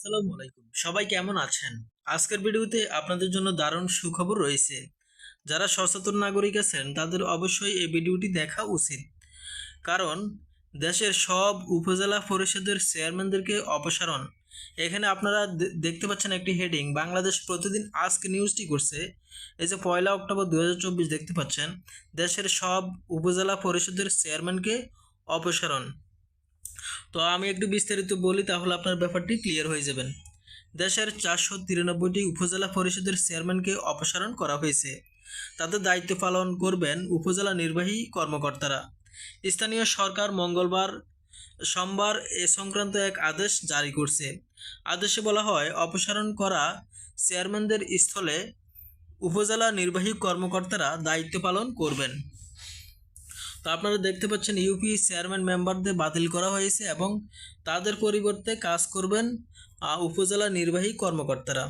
আসসালামু আলাইকুম। সবাই কেমন আছেন? আজকের ভিডিওতে আপনাদের জন্য দারুণ সুখবর রয়েছে। যারা সচেতন নাগরিক আছেন, তাদের অবশ্যই এই ভিডিওটি দেখা উচিত। কারণ, দেশের সব উপজেলা পরিষদের চেয়ারম্যানদেরকে অপসারণ। এখানে আপনারা দেখতে পাচ্ছেন একটি হেডিং। বাংলাদেশ প্রতিদিন আজকে নিউজটি করছে। এই যে পয়লা অক্টোবর দুই হাজার চব্বিশ দেখতে পাচ্ছেন। দেশের সব উপজেলা পরিষদের চেয়ারম্যানকে অপসারণ। তো আমি একটু বিস্তারিত বলি, তাহলে আপনার ব্যাপারটি ক্লিয়ার হয়ে যাবেন। দেশের চারশো তিরানব্বইটি উপজেলা পরিষদের চেয়ারম্যানকে অপসারণ করা হয়েছে। তাদের দায়িত্ব পালন করবেন উপজেলা নির্বাহী কর্মকর্তারা। স্থানীয় সরকার মঙ্গলবার, সোমবার এ সংক্রান্ত এক আদেশ জারি করছে। আদেশে বলা হয়, অপসারণ করা চেয়ারম্যানদের স্থলে উপজেলা নির্বাহী কর্মকর্তারা দায়িত্ব পালন করবেন। তো আপনারা দেখতে পাচ্ছেন ইউপি চেয়ারম্যান মেম্বারদের বাতিল করা হয়েছে এবং তাদের পরিবর্তে কাজ করবেন উপজেলা নির্বাহী কর্মকর্তারা।